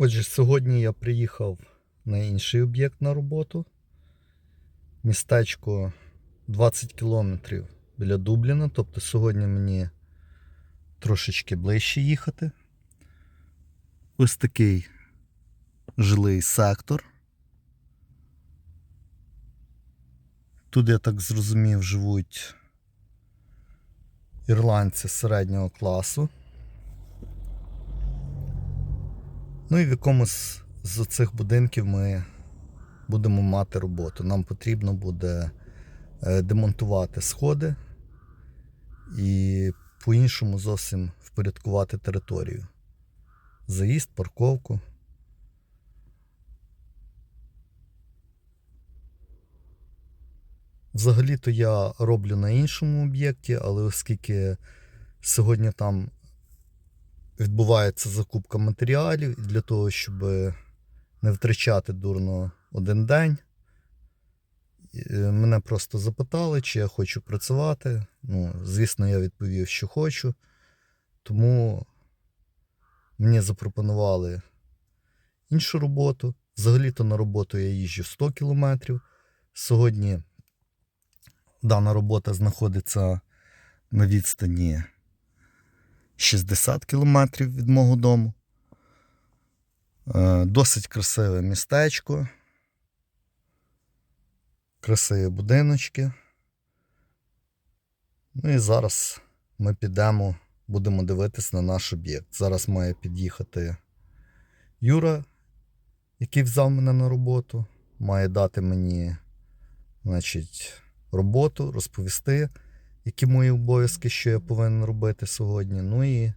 Отже, сьогодні я приїхав на інший об'єкт на роботу. Містечко 20 кілометрів біля Дубліна. Тобто сьогодні мені трошечки ближче їхати. Ось такий жилий сектор. Тут, я так зрозумів, живуть ірландці середнього класу. Ну і в якомусь з цих будинків ми будемо мати роботу. Нам потрібно буде е, демонтувати сходи і по-іншому зовсім впорядкувати територію. Заїзд, парковку. Взагалі-то я роблю на іншому об'єкті, але оскільки сьогодні там відбувається закупка матеріалів для того, щоб не втрачати дурно один день. е, Мене просто запитали, чи я хочу працювати. Ну, звісно, я відповів, що хочу. Тому мені запропонували іншу роботу. Взагалі-то на роботу я їжджу 100 кілометрів. Сьогодні дана робота знаходиться на відстані 60 кілометрів від мого дому. Е, Досить красиве містечко. Красиві будиночки. Ну і зараз ми підемо, будемо дивитись на наш об'єкт. Зараз має під'їхати Юра, який взяв мене на роботу. Має дати мені, значить, роботу, розповісти які мої обов'язки, що я повинен робити сьогодні. Ну і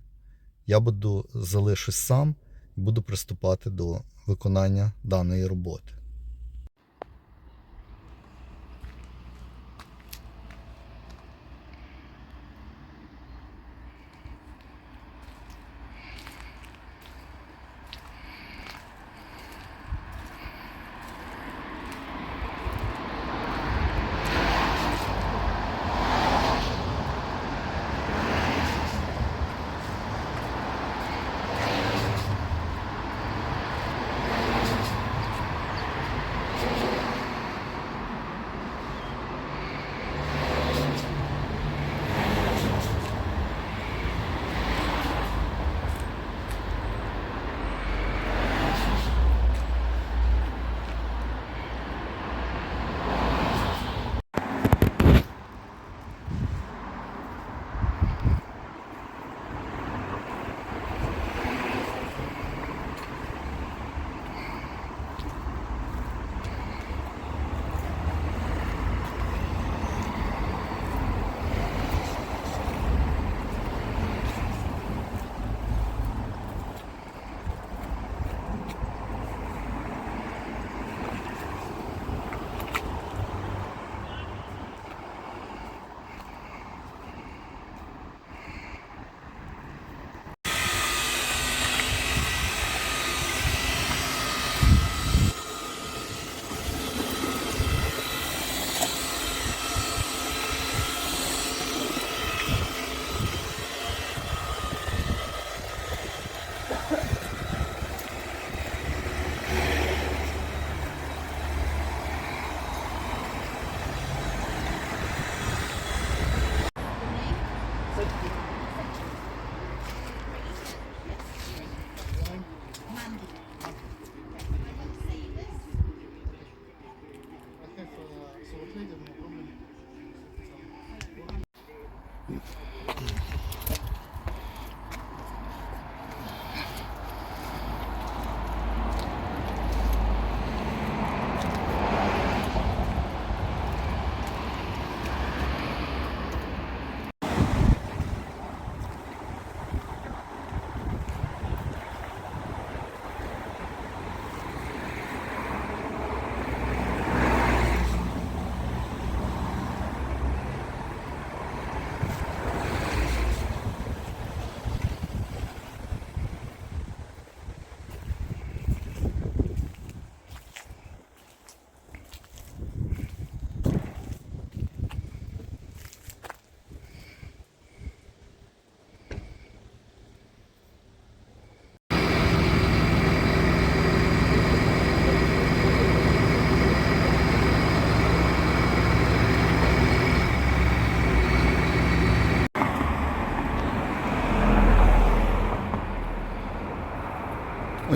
я буду залишусь сам і буду приступати до виконання даної роботи.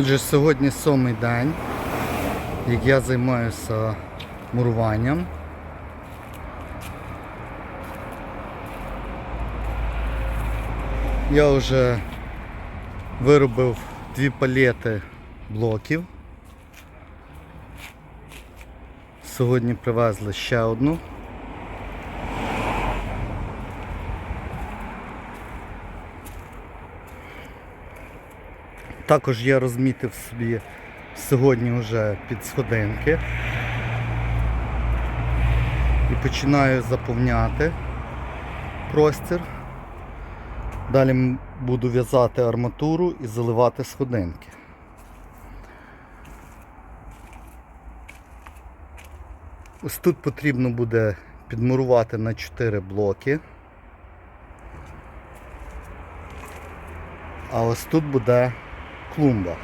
Отже, сьогодні сьомий день, як я займаюся муруванням. Я вже виробив дві палети блоків. Сьогодні привезли ще одну. Також я розмітив собі сьогодні вже під сходинки і починаю заповняти простір. Далі буду в'язати арматуру і заливати сходинки. Ось тут потрібно буде підмурувати на 4 блоки. А ось тут буде клумба.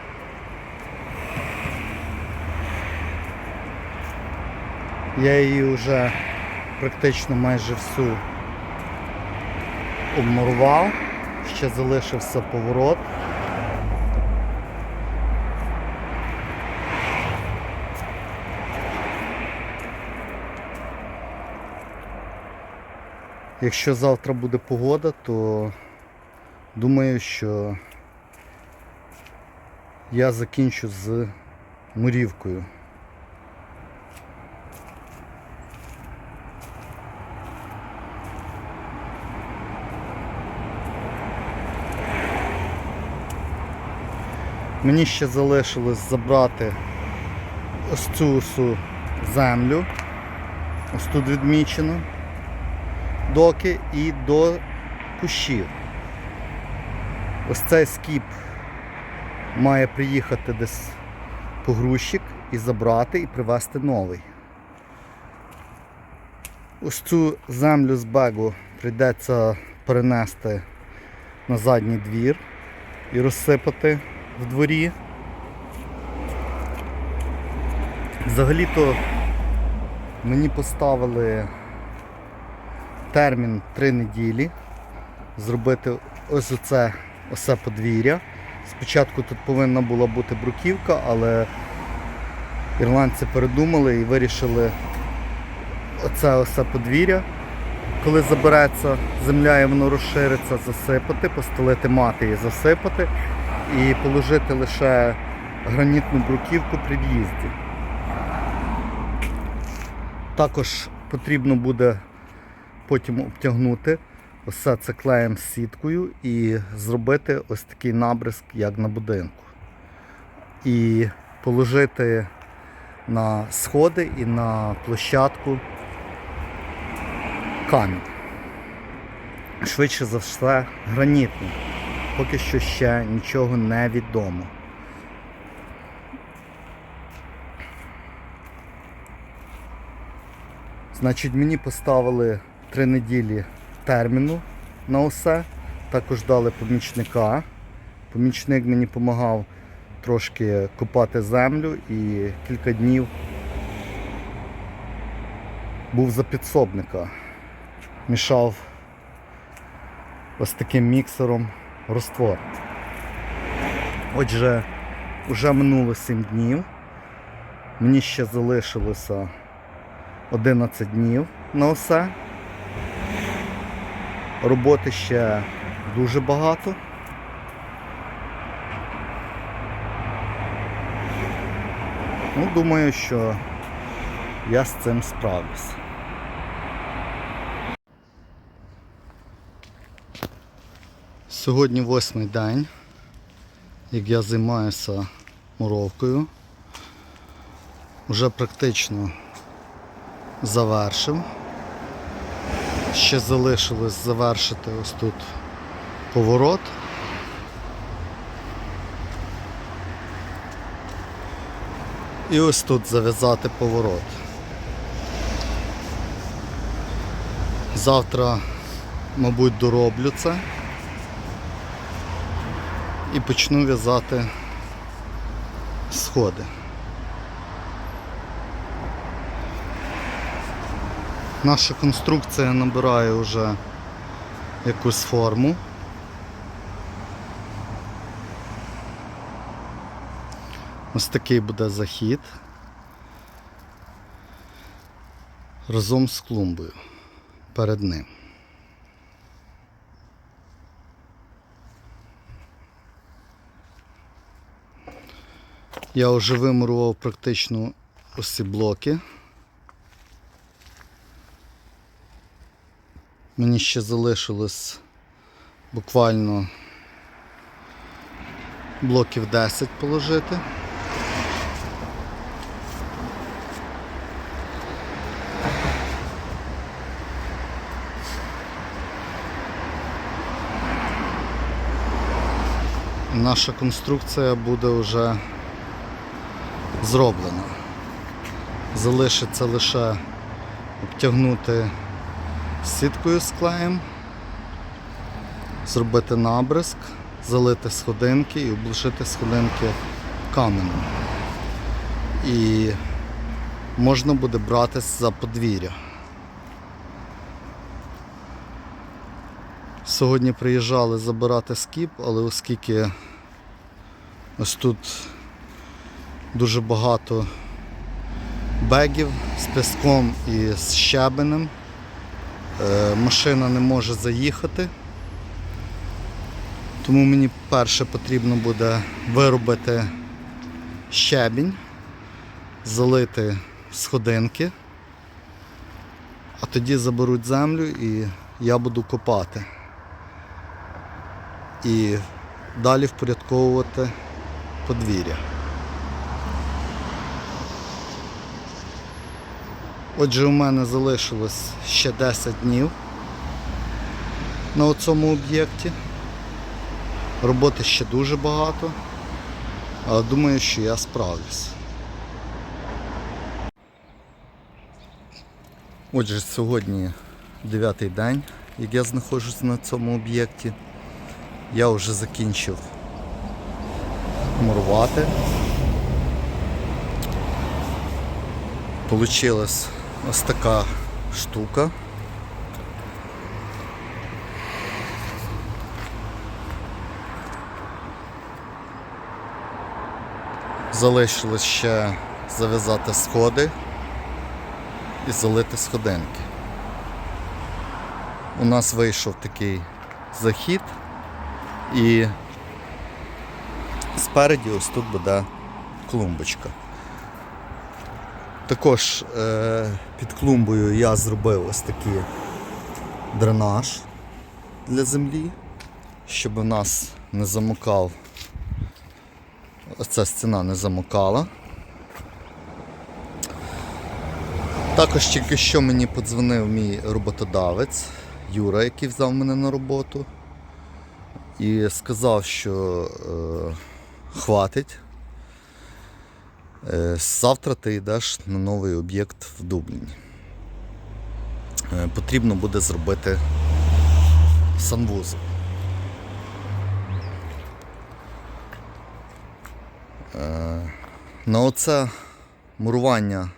Я її вже практично майже всю обмурував, ще залишився поворот. Якщо завтра буде погода, то думаю, що я закінчу з мурівкою. Мені ще залишилось забрати ось цю всю землю. Ось тут відмічено. Доки і до кущів. Ось цей скіп має приїхати десь погрузчик і забрати і привезти новий. Ось цю землю з бегу прийдеться перенести на задній двір і розсипати в дворі. Взагалі-то мені поставили термін 3 неділі зробити ось оце оце подвір'я. Спочатку тут повинна була бути бруківка, але ірландці передумали і вирішили оце оце подвір'я. Коли забереться земля і воно розшириться, засипати, постелити мати і засипати і положити лише гранітну бруківку при в'їзді. Також потрібно буде потім обтягнути все це клеєм з сіткою і зробити ось такий набризк, як на будинку. І положити на сходи і на площадку камінь. Швидше за все гранітний. Поки що ще нічого не відомо. Значить, мені поставили три неділі терміну на усе. Також дали помічника. Помічник мені допомагав трошки копати землю і кілька днів був за підсобника. Мішав ось таким міксером роствор. Отже, вже минуло 7 днів. Мені ще залишилося 11 днів на усе. Роботи ще дуже багато. Ну, думаю, що я з цим справлюсь. Сьогодні восьмий день, як я займаюся муровкою. Вже практично завершив. Ще залишилось завершити ось тут поворот. І ось тут зав'язати поворот. Завтра, мабуть, дороблю це і почну в'язати сходи. Наша конструкція набирає вже якусь форму. Ось такий буде захід. Разом з клумбою перед ним. Я вже вимурував практично ці блоки. Мені ще залишилось буквально блоків 10 положити. Наша конструкція буде вже зроблена. Залишиться лише обтягнути сіткою з клеєм, зробити набризк, залити сходинки і облишити сходинки каменем. І можна буде братись за подвір'я. Сьогодні приїжджали забирати скіп, але оскільки ось тут дуже багато бегів з піском і з щебенем, машина не може заїхати. Тому мені перше потрібно буде виробити щебінь, залити сходинки, а тоді заберуть землю і я буду копати. І далі впорядковувати подвір'я. Отже, у мене залишилось ще 10 днів на цьому об'єкті. Роботи ще дуже багато, але думаю, що я справлюсь. Отже, сьогодні дев'ятий день, як я знаходжусь на цьому об'єкті. Я вже закінчив мурувати. Получилась ось така штука. Залишилось ще зав'язати сходи і залити сходинки. У нас вийшов такий захід і спереді ось тут буде клумбочка. Також е, під клумбою я зробив ось такий дренаж для землі, щоб у нас не замокав, оця стіна не замокала. Також тільки що мені подзвонив мій роботодавець Юра, який взяв мене на роботу, і сказав, що е, хватить. Е, Завтра ти йдеш на новий об'єкт в Дубліні. Е, Потрібно буде зробити санвузол. Е, На оце мурування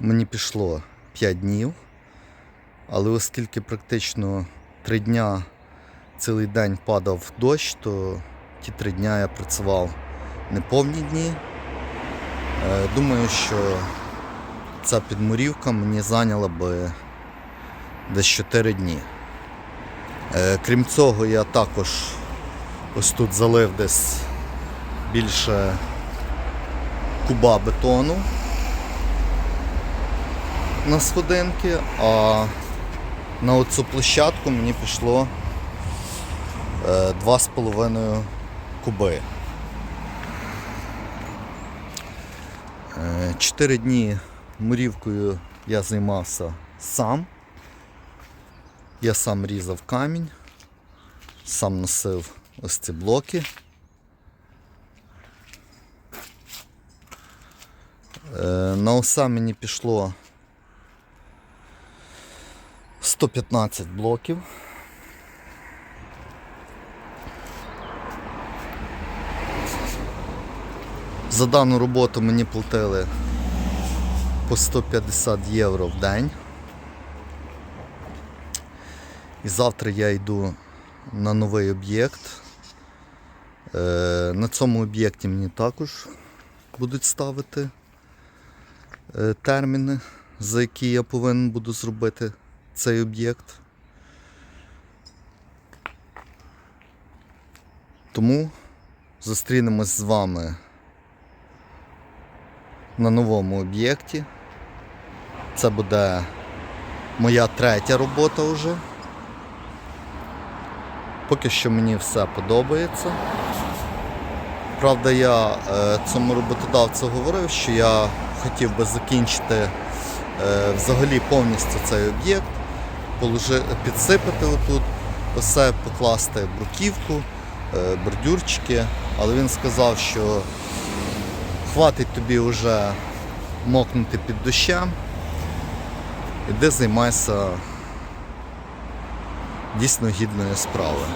мені пішло 5 днів, але оскільки практично 3 дня цілий день падав дощ, то ті 3 дня я працював неповні дні. Е, Думаю, що ця підмурівка мені зайняла би десь 4 дні. Е, Крім цього, я також ось тут залив десь більше куба бетону на сходинки, а на оцю площадку мені пішло е, 2,5 куби. Чотири дні мурівкою я займався сам. Я сам різав камінь, сам носив ось ці блоки. Е, На оса мені пішло 115 блоків. За дану роботу мені платили по 150 євро в день. І завтра я йду на новий об'єкт. Е, На цьому об'єкті мені також будуть ставити е, терміни, за які я повинен буду зробити цей об'єкт. Тому зустрінемось з вами на новому об'єкті. Це буде моя третя робота вже. Поки що мені все подобається. Правда, я е, цьому роботодавцю говорив, що я хотів би закінчити е, взагалі повністю цей об'єкт, підсипати отут, усе покласти бруківку, е, бордюрчики, але він сказав, що хватить тобі вже мокнути під дощем, іди займайся дійсно гідною справою.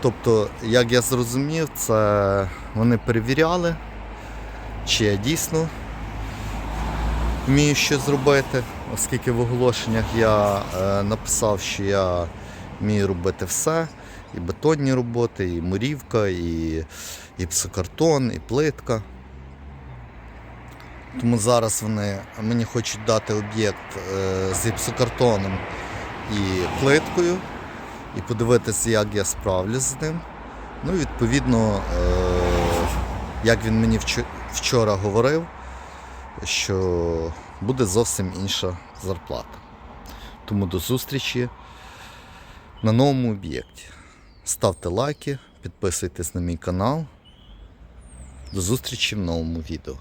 Тобто, як я зрозумів, це вони перевіряли, чи я дійсно вмію щось зробити, оскільки в оголошеннях я е, написав, що я вмію робити все. І бетонні роботи, і мурівка, і гіпсокартон, і плитка. Тому зараз вони мені хочуть дати об'єкт е, з гіпсокартоном і плиткою і подивитися, як я справлюсь з ним. Ну і відповідно, е, як він мені вчора говорив, що буде зовсім інша зарплата. Тому до зустрічі на новому об'єкті. Ставте лайки, підписуйтесь на мій канал. До зустрічі в новому відео.